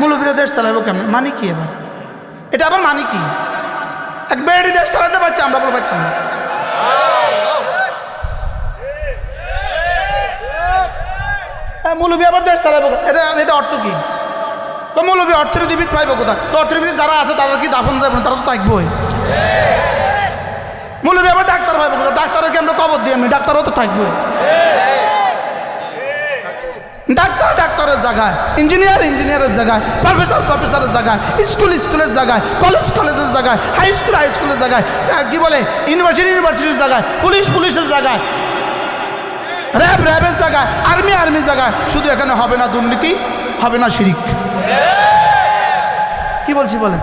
মূলবীরা দেশ চালাবো কেমন? মানি কি এবার? এটা আবার মানি কি? এক বেড়ি দেশ চালাতে পারছি, আমরা বলে পারতাম না হ্যাঁ আবার দেশ চালাবো এটা এটা অর্থ কি? মৌলবী অর্থনীতিবিদ পাইব কোথায়? তো অর্থনীতিবিদ যারা আছে, তারা কি দাফন যাবে তারা তো থাকবোই। মৌলবী আবার ডাক্তার পাইব কোথায়? ডাক্তারকে আমরা কবর দিয়ে আমি, ডাক্তারও তো থাকব ডাক্তার ডাক্তারের জায়গায়, ইঞ্জিনিয়ার ইঞ্জিনিয়ারের জায়গায় প্রফেসর প্রফেসরের জায়গায় স্কুল স্কুলের জায়গায় কলেজ কলেজের জায়গায় হাই স্কুল হাই স্কুলের জায়গায় কি বলে ইউনিভার্সিটি ইউনিভার্সিটির জায়গায় পুলিশ পুলিশের জায়গায় র্যাব র্যাবের জায়গায় আর্মি আর্মির জায়গায়, শুধু এখানে হবে না দুর্নীতি, হবে না শিরিক। কি বলছি বলেন?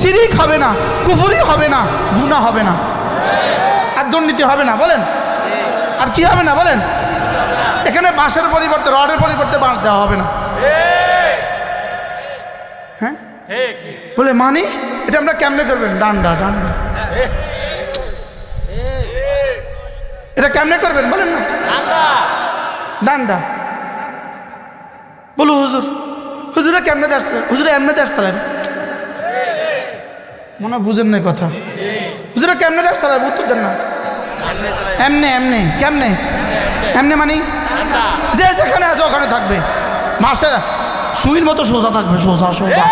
শিরিক হবে না, কুফুরি হবে না গুণা হবে না। আর দুর্নীতি হবে না, বলেন? আর কি হবে না, বলেন? এখানে বাঁশের পরিবর্তে, রডের পরিবর্তে বাঁশ দেওয়া হবে না। হ্যাঁ? বলে, মানি, এটা আমরা কেমনে করবেন? ডান্ডা ডান্ডা। এটা কেমনে করবেন? বলেন না। ডান্ডা। বলো, হুজুর, হুজুরে কেমনে দেশ, হুজুরে এমনে দেশ চালাবে মনে বুঝেন নাই কথা। হুজুরে কেমনে দেশ চালাবে উত্তর দেন না। এমনে এমনে, কেমনে? এমনে মানে? যে যেখানে আছে ওখানে থাকবে। মাসের সুইর মতো সোজা থাকবে, সোজা সোজা।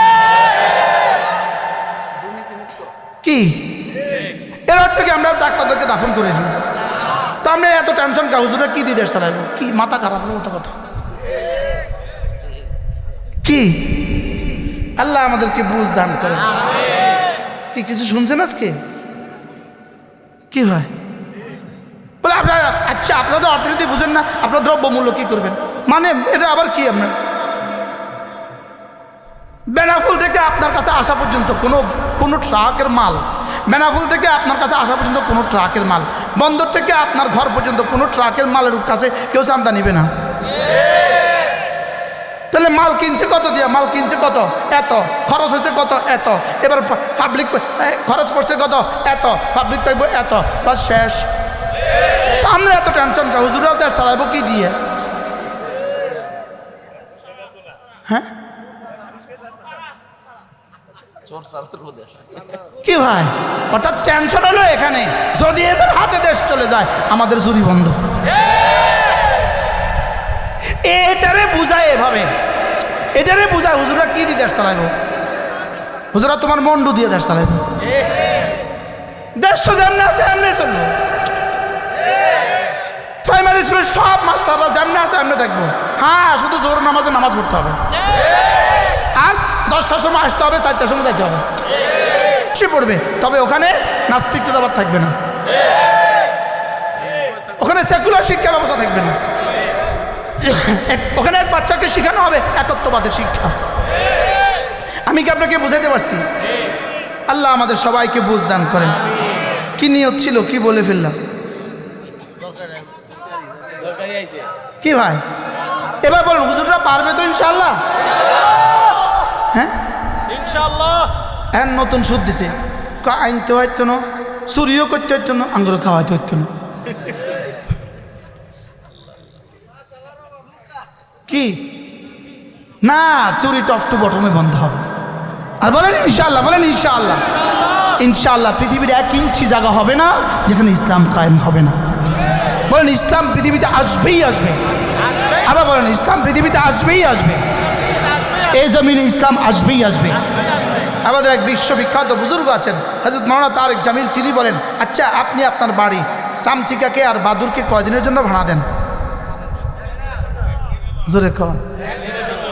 কি? এর অর্থ কি আমরা ডাক্তারদেরকে দাফন করে দিই? তা আমরা এত টেনশন কা, হুজুরে কি দিয়ে দেশ কি মাথা খারাপ মতো কথা কি? আল্লাহ আমাদেরকে বুঝ দান করে। কি, কিছু শুনছেন আজকে? কি বলে আপনারা আচ্ছা আপনারা তো অর্থনীতি বুঝেন না, আপনার দ্রব্যমূল্য কি করবেন? মানে এটা আবার কি আপনার? বেনাফুল থেকে আপনার কাছে আসা পর্যন্ত কোনো কোনো ট্রাকের মাল, বেনাফুল থেকে আপনার কাছে আসা পর্যন্ত কোনো ট্রাকের মাল, বন্দর থেকে আপনার ঘর পর্যন্ত কোনো ট্রাকের মালের কাছে কেউ চান্দা নিবে না। তাহলে মাল কিনছে কত দিয়া? মাল কিনছে কত? এত। খরচ হয়েছে কত? এত। এবার পাবলিক খরচ পড়ছে কত? এত। পাবলিক পাইব এত। বা শেষ। আমরা এত টেনশন কা? হুজুরাও দেশ চালাইব কি দিয়ে? হ্যাঁ? কি ভাই? অর্থাৎ টেনশন হলো এখানে। যদি এদের হাতে দেশ চলে যায় আমাদের জুরি বন্ধ। এটারে বুঝায় এভাবে। এটারে বুঝায় হুজুরা কি দিয়ে দেশ চালাইব? হুজুরা তোমার মন্ডু দিয়ে দেশ চালাইব। দেশ তো যেমনি আছে এমনি চলবো। প্রাইমারি স্কুলের সব মাস্টাররা যেমনি আছে এমনি থাকব। হ্যাঁ শুধু জোর নামাজে নামাজ পড়তে হবে। আর দশটার সময় আসতে হবে, চারটার সময় যেতে হবে। সে পড়বে। তবে ওখানে নাস্তিকতাবাদ থাকবে না। ওখানে সেকুলার শিক্ষা ব্যবস্থা থাকবে না। ওখানে এক বাচ্চাকে শেখানো হবে একত্ববাদের শিক্ষা। আমি কি আপনাকে বুঝাইতে পারছি? আল্লাহ আমাদের সবাইকে বুঝ দান করেন। কি নিয়ত ছিল, কি বলে ফেললাম? কি ভাই? এবার বলুন হুজুররা পারবে তো ইনশাল্লাহ হ্যাঁ? ইনশাআল্লাহ। এখন নতুন সুদ দিছে। আইনতে হইতো না চুরিও করতে হইতো না আঙ্গুর খাওয়াইতে হইতো না। কি? না চুরি টপ টু বটমে বন্ধ হবে। আর বলেন ইনশাল্লাহ বলেন ইনশাল্লাহ ইনশাল্লাহ পৃথিবীর এক ইঞ্চি জায়গা হবে না যেখানে ইসলাম কায়েম হবে না। বলেন, ইসলাম পৃথিবীতে আসবেই আসবে। আবার বলেন, ইসলাম পৃথিবীতে আসবেই আসবে। এই জমিনে ইসলাম আসবেই আসবে। আমাদের এক বিশ্ববিখ্যাত বুজুর্গ আছেন হাজরত মৌলানা তারেক জামিল। তিনি বলেন আচ্ছা আপনি আপনার বাড়ি চামচিকাকে আর বাদুরকে কয়দিনের জন্য ভাড়া দেন? জোরে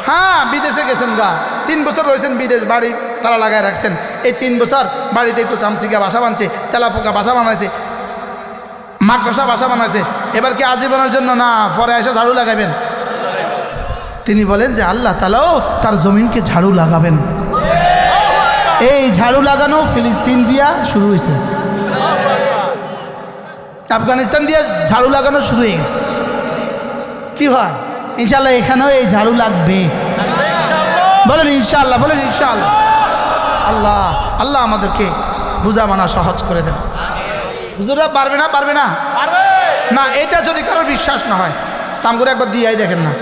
হ্যাঁ বিদেশে গেছেন গা। তিন বছর রয়েছেন বিদেশ বাড়ি, তালা লাগায় রাখছেন। এই তিন বছর বাড়িতে একটু চামচিকা বাসা বানছে তেলা পোকা বাসা বানাইছে, মাকড়সা বাসা বানাইছে। এবার কি আজীবনের জন্য? না, পরে এসে ঝাড়ু লাগাবেন। তিনি বলেন যে আল্লাহ তালাও তার জমিনকে ঝাড়ু লাগাবেন। এই ঝাড়ু লাগানো ফিলিস্তিন দিয়া শুরু হয়েছে আফগানিস্তান দিয়ে ঝাড়ু লাগানো শুরু হয়ে গেছে। কি হয়? ইনশাল্লাহ এখানেও এই ঝাড়ু লাগবে। বলেন ইনশাল্লাহ বলেন ইনশাল্লাহ আল্লাহ আল্লাহ আমাদেরকে বুঝা মানা সহজ করে দেন। হুজুরা পারবে না? পারবে না? না, এটা যদি কারোর বিশ্বাস না হয় তাম করে একবার দিয়াই দেখেন না।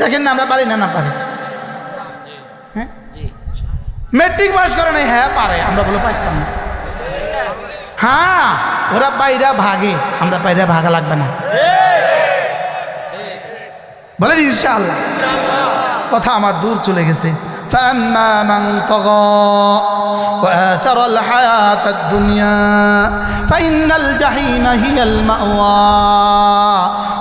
দেখেন না, আমরা পারি না না পারি। হ্যাঁ? মেট্রিক পাস করে নাই হ্যাঁ পারে, আমরা বলে পারতাম না। হ্যাঁ ওরা বাইরা ভাগে, আমরা বাইরে ভাগা লাগবে না। বলেন ইনশাআল্লাহ। কথা আমার দূর চলে গেছে। فأما من طغى وآثر الحياة الدنيا فإن الجحيم هي المأوى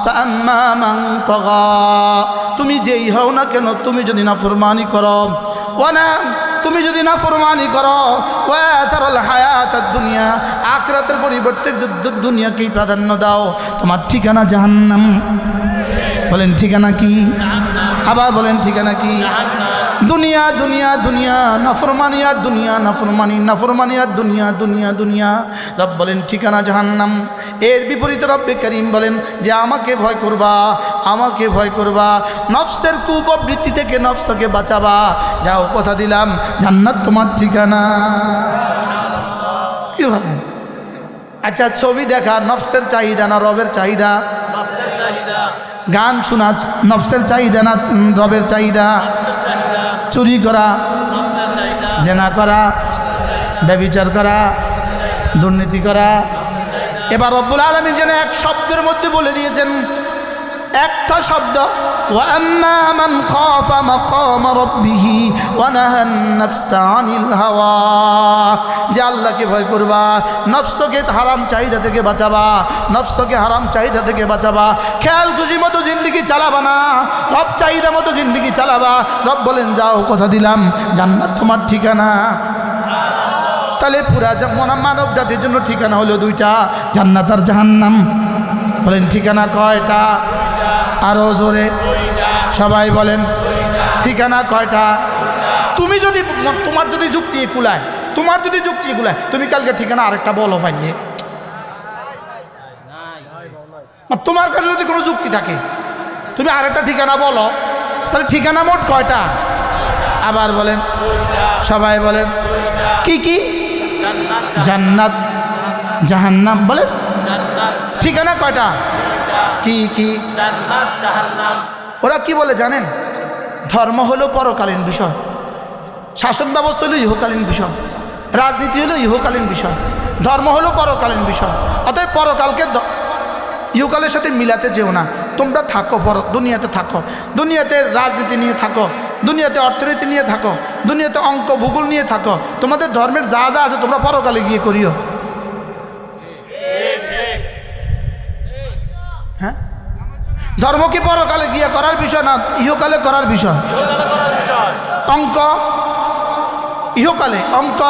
فأما من طغى তুমি যেই হও না কেন তুমি যদি না ফরমানি করো ওয়ানা তুমি যদি না ফরমানি করো ওয়াথারাল হায়াত দুনিয়া আখরাতের পরিবর্তে যদি দুনিয়াকেই প্রাধান্য দাও তোমার ঠিকানা জাহান্নাম বলেন ঠিকানা কি আবার বলেন ঠিকানা কি দুনিয়া দুনিয়া দুনিয়া নাফরমানি আর দুনিয়া নাফরমানি নাফরমানি আর দুনিয়া দুনিয়া দুনিয়া। রব বলেন ঠিকানা জাহান্নাম। এর বিপরীতে রব্বে করিম বলেন যে আমাকে ভয় করবা আমাকে ভয় করবা। নফসের কুপবৃত্তি থেকে নফসকে বাঁচাবা। যাও কথা দিলাম জান্নাত তোমার ঠিকানা। কি ভাই আচ্ছা ছবি দেখা নফসের চাহিদা না রবের চাহিদা। গান শোনা নফসের চাহিদা না রবের চাহিদা? চুরি করা, জেনা করা, ব্যবিচার করা, দুর্নীতি করা। এবার রব্বুল আলমী যেন এক শব্দের মধ্যে বলে দিয়েছেন একটা শব্দ যে আল্লাহকে ভয় করবা, নফসকে হারাম চাহিদা থেকে বাঁচাবা, নফসকে হারাম চাহিদা থেকে বাঁচাবা। খেয়াল, খুশি মতো জিন্দগি চালাবা না, রব চাহিদা মতো জিন্দিগি চালাবা। রব বলেন, যাও, কথা দিলাম, জান্নাত তোমার ঠিকানা। তাহলে পুরা মানব জাতির জন্য ঠিকানা হলো দুইটা, জান্নাত আর জাহান্নাম। বলেন, ঠিকানা কয়টা? আরও জোরে। সবাই বলেন, ঠিকানা কয়টা? তুমি যদি তোমার যদি যুক্তি কুলায়, তোমার যদি যুক্তি কুলায়, তুমি কালকে ঠিকানা আরেকটা বলো পাইলে তোমার কাছে যদি কোনো যুক্তি থাকে, তুমি আরেকটা ঠিকানা বলো, তাহলে ঠিকানা মোট কয়টা? আবার বলেন, সবাই বলেন, কি কি? জান্নাত, জাহান্নাম, বলেন, ঠিকানা কয়টা? কি কি? ওরা কি বলে জানেন? ধর্ম হলো পরকালীন বিষয়। শাসন ব্যবস্থা হলো ইহকালীন বিষয়। রাজনীতি হলো ইহকালীন বিষয়। ধর্ম হলো পরকালীন বিষয়। অতএব পরকালকে ইহকালের সাথে মিলাতে যেও না। তোমরা থাকো পর দুনিয়াতে থাকো। দুনিয়াতে রাজনীতি নিয়ে থাকো। দুনিয়াতে অর্থনীতি নিয়ে থাকো। দুনিয়াতে অঙ্ক ভূগোল নিয়ে থাকো। তোমাদের ধর্মের যা যা আছে তোমরা পরকালে গিয়ে করিও। ধর্ম কি পরকালে গিয়ে করার বিষয় না ইহকালে করার বিষয়? অঙ্ক? ইহকালে। অঙ্ক?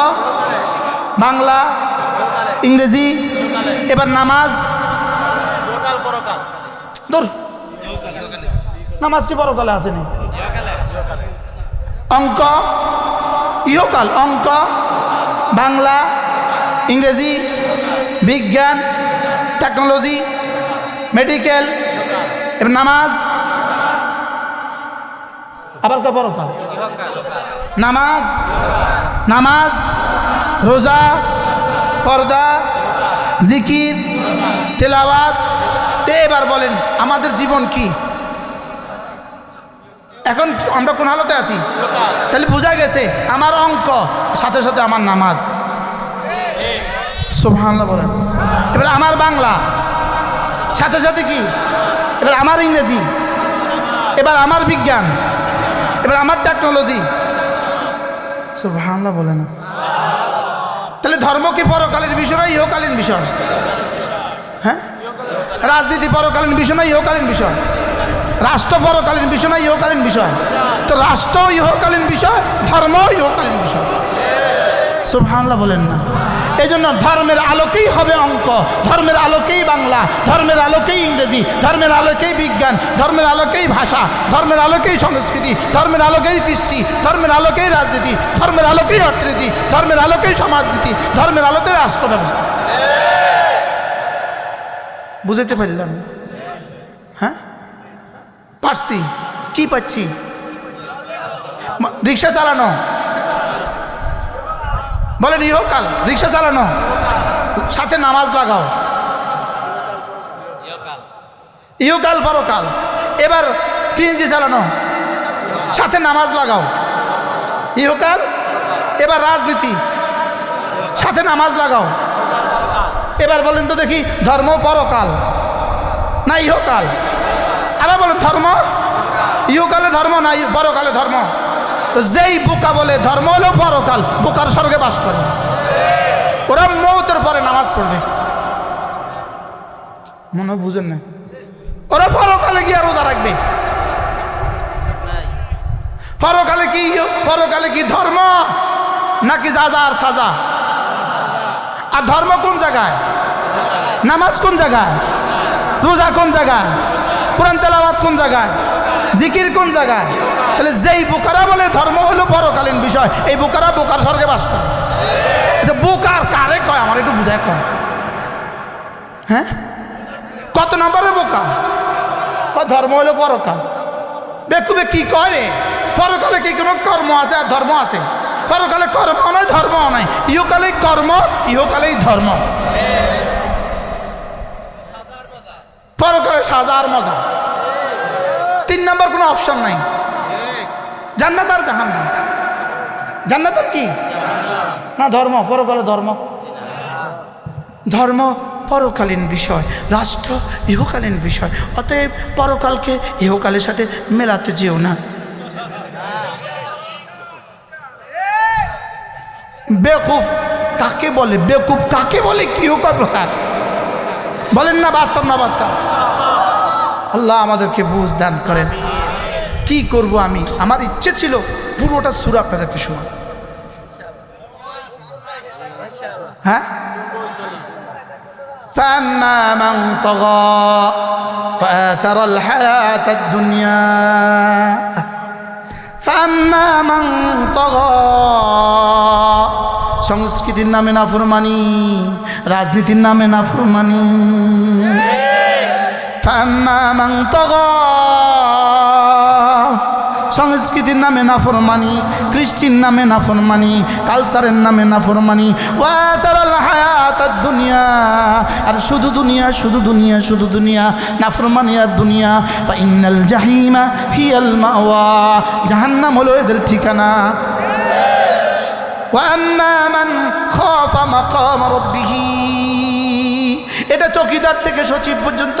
বাংলা? ইংরেজি? এবার নামাজ? নামাজ কি পরকালে আসেনি? অঙ্ক? ইহকাল। অঙ্ক? বাংলা? ইংরেজি? বিজ্ঞান? টেকনোলজি? মেডিকেল? এবার নামাজ। আবার কে নামাজ। নামাজ রোজা পর্দা জিকির তেলাওয়াত। এবার বলেন আমাদের জীবন কি? এখন আমরা কোন হালতে আছি? তাহলে বোঝা গেছে আমার অঙ্ক সাথে সাথে আমার নামাজ। সুবহানাল্লাহ বলেন। এবার আমার বাংলা সাথে সাথে কি? এবার আমার ইংরেজি, এবার আমার বিজ্ঞান, এবার আমার টেকনোলজি সুবহানাল্লাহ বলে না। তাহলে ধর্ম কি পরকালীন বিষয় না ইহকালীন বিষয়? হ্যাঁ? রাজনীতি পরকালীন বিষয় না ইহকালীন বিষয়? রাষ্ট্র পরকালীন বিষয় না ইহকালীন বিষয়? তো রাষ্ট্র ইহকালীন বিষয়, ধর্ম ইহকালীন বিষয়। সুবহানাল্লাহ বলেন না। এই জন্য ধর্মের আলোকেই হবে অঙ্ক ধর্মের আলোকেই বাংলা ধর্মের আলোকেই ইংরেজি ধর্মের আলোকেই বিজ্ঞান ধর্মের আলোকেই ভাষা ধর্মের আলোকেই সংস্কৃতি ধর্মের আলোকেই কৃষ্টি ধর্মের আলোকেই রাজনীতি ধর্মের আলোকেই অর্থনীতি ধর্মের আলোকেই সমাজনীতি ধর্মের আলোকেই রাষ্ট্র ব্যবস্থা বুঝতে পারলাম হ্যাঁ পারছি কি পাচ্ছি রিক্সা চালানো বলেন, ইহকাল, রিক্সা চালানো। সাথে নামাজ লাগাও। ইহকাল পরকাল। এবার সিএনজি চালানো। সাথে নামাজ লাগাও। ইহকাল, এবার রাজনীতি। সাথে নামাজ লাগাও। এবার বলেন তো দেখি, ধর্ম পরকাল না ইহকাল? আবার বলেন, ধর্ম? ইহকালে ধর্ম না পরকালে ধর্ম? যেই বোকা বলে ধর্ম হলো পরকাল, বোকার স্বর্গে বাস করে। ওরা মৌতের পরে নামাজ পড়বে। মনে বুঝেন না। ওরা পরকালে গিয়ে রোজা রাখবে। পরকালে কি পরকালে কি ধর্ম, নাকি যাজা আর সাজা? আর ধর্ম কোন জায়গায়? নামাজ কোন জায়গায়? রোজা কোন জায়গায়? কোরআন তেলাওয়াত কোন জায়গায়? জিকির কোন জায়গায়? তাহলে যেই বোকারা বলে ধর্ম হলো পরকালীন বিষয় এই বোকারা বোকার স্বর্গে বাস করে। আচ্ছা, বোকার কারে কয়? আমার একটু বুঝায় কম। হ্যাঁ? কত নম্বরের বোকা? ধর্ম হলো পরকাল। বেকুবে কি করে পরকালে কি কোনো কর্ম আছে আর ধর্ম আছে? পরকালে কর্ম নয় ধর্ম নয়। ইহকালে কর্ম ইহকালেই ধর্ম। পরকালে সাজার মজা। কোনো অপশন নাই। জান্নাত আর জাহান্নাম। জান্নাত আর কি? না, ধর্ম, পরকালে ধর্ম। ধর্ম পরকালীন বিষয়, রাষ্ট্র ইহকালীন বিষয়। অতএব পরকালকে ইহকালের সাথে মেলাতে যেও না। বেকুফ কাকে বলে? বেকুফ কাকে বলে? কি হোকা প্রকার বলেন না, বাস্তব না বাস্তব? আল্লাহ আমাদেরকে বুঝ দান করেন। কি করব আমি আমার ইচ্ছে ছিল পুরোটা সুর আপনাদেরকে শোনা হ্যাঁ فأما من طغى وآثر الحياة الدنيا فأما من طغى সংস্কৃতির নামে নাফরমানি রাজনীতির নামে নাফরমানি فأما من طغى সংস্কৃতির নামে নাফরমানি কৃষ্টির নামে নাফরমানি কালচারের নামে নাফরমানি ওয়াতারাল হায়াতাদ দুনিয়া আর শুধু দুনিয়া শুধু দুনিয়া শুধু দুনিয়া নাফরমানি আর দুনিয়া ফা ইন্নাল জাহিমা হিয়াল মাওয়া জাহান্নাম হলো এদের ঠিকানা وأما من خاف مقام ربه এটা চকিদার থেকে সচিব পর্যন্ত,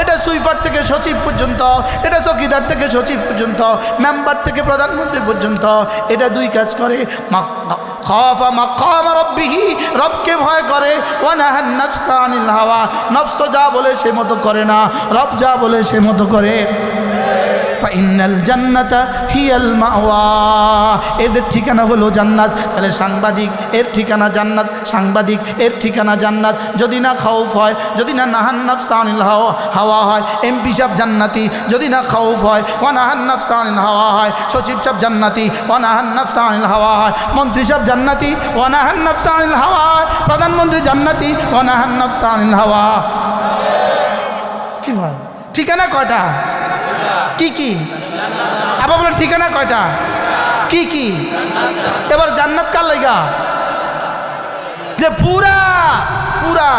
এটা সুইপার থেকে সচিব পর্যন্ত, এটা চকিদার থেকে সচিব পর্যন্ত, মেম্বার থেকে প্রধানমন্ত্রী পর্যন্ত, এটা দুই কাজ করে। রব্বিহি, রবকে ভয় করে। ওয়ানাহান আনিল হাওয়া। নফস যা বলে সে মতো করে না, রব যা বলে সে মতো করে। ফাইনাল জান্নাতা হিয়াল মাওয়া। এদের ঠিকানা হলো জান্নাত। তাহলে সাংবাদিক, এর ঠিকানা জান্নাত। সাংবাদিক, এর ঠিকানা জান্নাত। যদি না খাউফ হয়, যদি না নাহান্নাফ সানিল হাওয়া হাওয়া হয়, এমপি সাহেব জান্নাতি। যদি না খাউফ হয় ওয়ানাহান্নাফ সানিল হাওয়া হয়, সচিব সাহেব জান্নাতি। ওয়ানাহান্নাফ সানিল হাওয়া হয়, মন্ত্রী সাহেব জান্নাতি। ওয়ানাহান্নাফ সানিল হাওয়া হয়, প্রধানমন্ত্রী জান্নাতি। ওয়ানাহান্নাফ সানিল হাওয়া। কি হয়? ঠিকানা কয়টা? কি কি? আবার বলেন, ঠিকানা কয়টা? কি কি? এবার জান্নাত কার লাইগা? যে পুরা পুরা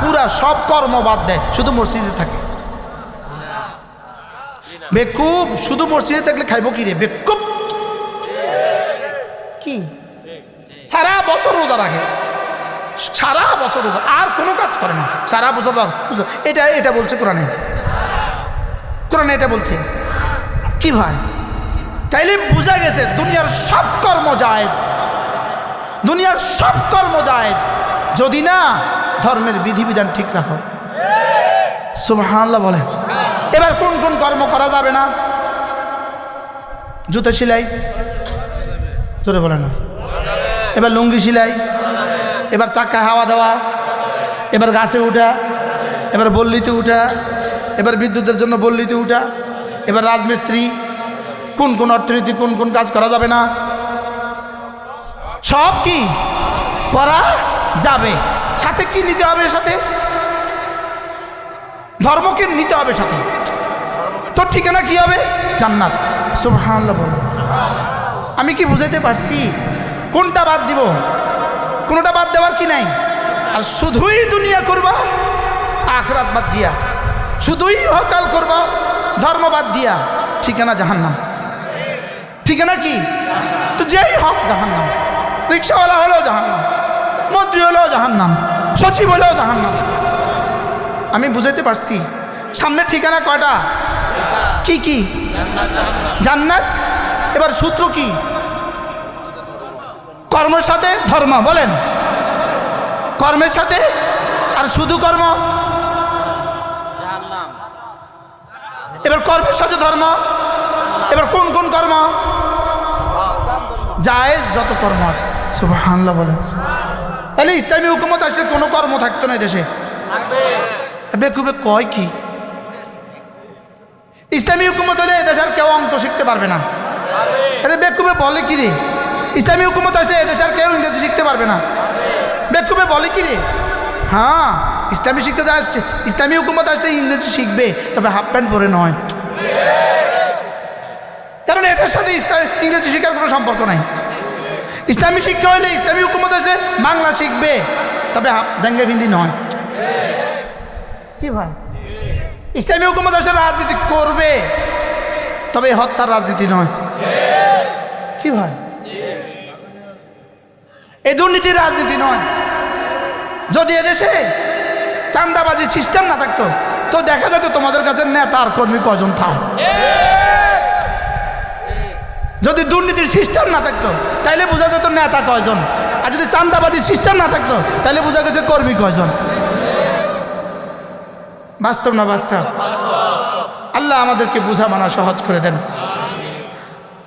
পুরা সব কর্ম বাদ দেয়, শুধু মসজিদে থাকে। বেকুব, শুধু মসজিদে থাকলে খাইবো কি রে? বেকুব। কি? সারা বছর রোজা রাখে। সারা বছর রোজা, আর কোনো কাজ করে না। সারা বছর। এটা এটা বলছে কোরআনে। কোরআনে এটা বলছে। কি ভাই? তাইলে বোঝা গেছে দুনিয়ার সব কর্ম জায়েজ। দুনিয়ার সব কর্ম জায়েজ। যদি না, ধর্মের বিধিবিধান ঠিক রাখো। সুবহানাল্লাহ বলেন। এবার কোন কোন কর্ম করা যাবে না? জুতো সেলাই। জোরে বলে না। এবার লুঙ্গি সেলাই। এবার চাকা হাওয়া দেওয়া। এবার গাছে উঠা। এবার বল্লিতে উঠা। এবার বিদ্যুতের জন্য বল্লিতে উঠা। এবার রাজমিস্ত্রি, কোন কোন অর্থনীতি, কোন কোন কাজ করা যাবে না? সব কি করা যাবে? সাথে কি নিতে হবে সাথে? ধর্মকে নিতে হবে সাথে। তোর ঠিকানা কি হবে? জান্নাত। আমি কি বুঝাইতে পারছি? কোনটা বাদ দিব? কোনোটা বাদ দেওয়ার কি নাই? আর শুধুই দুনিয়া করবা, আখরাত বাদ দিয়া। শুধুই হকাল করব ধর্মবাদ দিয়া, ঠিকানা জাহান্নাম। ঠিকানা কি? তো যেই হক জাহান্নাম। রিক্সাওয়ালা হলেও জাহান্নাম, মন্ত্রী হলেও জাহান্নাম, সচিব হলেও জাহান্নাম। আমি বুঝাইতে পারছি, সামনে ঠিকানা কয়টা? কি কি? জান্নাত। এবার সূত্র কি? কর্মের সাথে ধর্ম, বলেন। কর্মের সাথে? আর শুধু কর্ম? এবার কর্মের সাথে ধর্ম। এবার কোন কোন কর্ম? যায় যত কর্ম আছে, সুবহানাল্লাহ বলে তাহলে ইসলামী হুকুমত আসলে কোনো কর্ম থাকতো না দেশে। বেকুবে কয় কি? ইসলামী হুকুমত হলে এদেশের কেউ অঙ্ক শিখতে পারবে না। আরে বেকুবে বলে কি রে? ইসলামী হুকুমত আসলে এদেশের কেউ ইংরেজি শিখতে পারবে না। বেকুবে বলে কি রে? হ্যাঁ। ইসলামী শিক্ষা আসছে ইসলামী হুকুমত আসলে ইংরেজি শিখবে তবে হাফ প্যান্ট পরে নয়। কারণ এটার সাথে ইসলাম ইংরেজি শিক্ষার কোনো সম্পর্ক নাই। ইসলামী শিক্ষা হলে ইসলামী হুকুমত আসলে বাংলা শিখবে তবে হাফ জাঙ্গে হিন্দি নয়। কি ভাই? ইসলামী হুকুমত আসলে রাজনীতি করবে তবে হত্যার রাজনীতি নয়। কি ভাই? এই দুর্নীতির রাজনীতি নয়। যদি এদেশে চান্দাবাজি সিস্টেম না থাকতো তো দেখা যেত তোমাদের কাছে নেতা আর কর্মী কজন থাক যদি দুর্নীতির সিস্টেম না থাকতো তাইলে বোঝা যেত নেতা কয়জন আর যদি চান্দাবাজি সিস্টেম না থাকতো তাহলে বোঝা গেছে কর্মী কয়জন বাস্তব না বাস্তব আল্লাহ আমাদেরকে বুঝা মানা সহজ করে দেন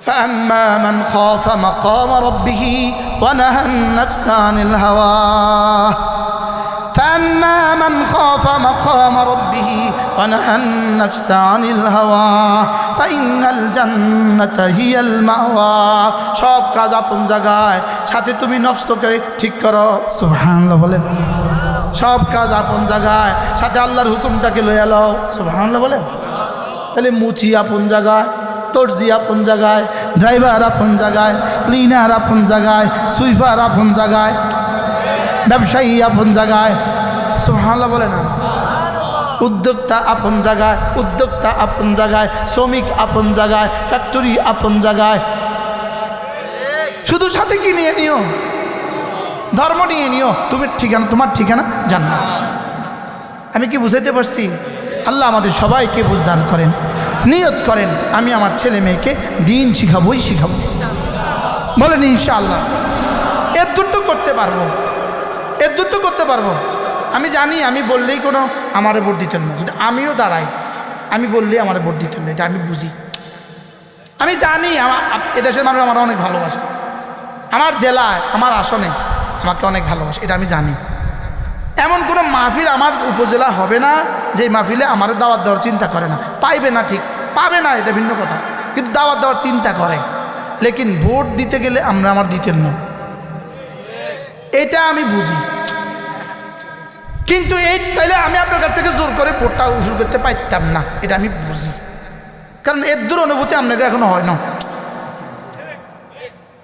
فأما من خاف مقام ربه ونهى النفس عن الهوى فأما من خاف مقام ربه ونهى النفس عن الهوى فإن الجنة هي المأوى সব কাজ আপন জায়গায় সাথে তুমি নফসকে ঠিক করো সুবহানাল্লাহ বলেন সব কাজ আপন জায়গায় সাথে আল্লাহর হুকুমটাকে লইয়া লও সুবহানাল্লাহ বলেন তাহলে মুচি আপন জায়গায় দর্জি আপন জায়গায় ড্রাইভার আপন জায়গায় ক্লিনার আপন জায়গায় সুইপার আপন জায়গায় ব্যবসায়ী আপন জায়গায় সুবহানাল্লাহ বলে না। উদ্যোক্তা আপন জায়গায়, উদ্যোক্তা আপন জায়গায়, শ্রমিক আপন জায়গায়, ফ্যাক্টরি আপন জায়গায়। শুধু সাথে কি নিয়ে নিও? ধর্ম নিয়ে নিও। তুমি ঠিকানা, তোমার ঠিকানা জান না আমি কি বুঝাইতে পারছি? আল্লাহ আমাদের সবাইকে বুঝদান করেন, নিয়ত করেন, আমি আমার ছেলে মেয়েকে দিন শিখাবোই শিখাবো। বলেন ইনশাআল্লাহ। এর তো করতে পারব। এর তো করতে পারব। আমি জানি, আমি বললেই কোনো আমারে ভোট দিতেন না। কিন্তু আমিও দাঁড়াই। আমি বললেই আমার ভোট দিতেন না, এটা আমি বুঝি। আমি জানি আমার এদেশের মানুষ আমার অনেক ভালোবাসে। আমার জেলায়, আমার আসনে আমাকে অনেক ভালোবাসে, এটা আমি জানি। এমন কোনো মাহফিল আমার উপজেলা হবে না যে মাহফিলে আমার দাওয়াত দেওয়ার চিন্তা করে না। পাইবে না ঠিক, পাবে না, এটা ভিন্ন কথা। কিন্তু দাওয়াত দেওয়ার চিন্তা করে। লেকিন ভোট দিতে গেলে আমরা আমার দিতেন না। এটা আমি বুঝি। কিন্তু এই তাইলে আমি আপনার কাছ থেকে জোর করে ভোটটা উসুল করতে পারতাম না, এটা আমি বুঝি। কারণ এর দূর অনুভূতি আপনাকে এখনও হয় না।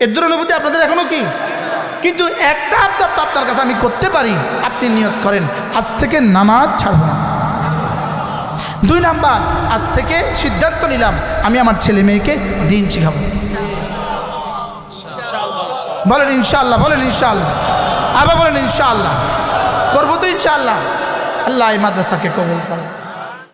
এর দূর অনুভূতি আপনাদের এখনও কি? কিন্তু একটা আবদার তো আপনার কাছে আমি করতে পারি, আপনি নিয়ত করেন, আজ থেকে নামাজ ছাড়ব না। দুই নাম্বার, আজ থেকে সিদ্ধান্ত নিলাম, আমি আমার ছেলে মেয়েকে দিন শিখাবো। বলেন ইনশাল্লাহ বলেন ইনশাআল্লাহ। আবার বলেন ইনশাআল্লাহ। করব তো ইনশাআল্লাহ। আল্লাহ এই মাদ্রাসাকে কবুল করেন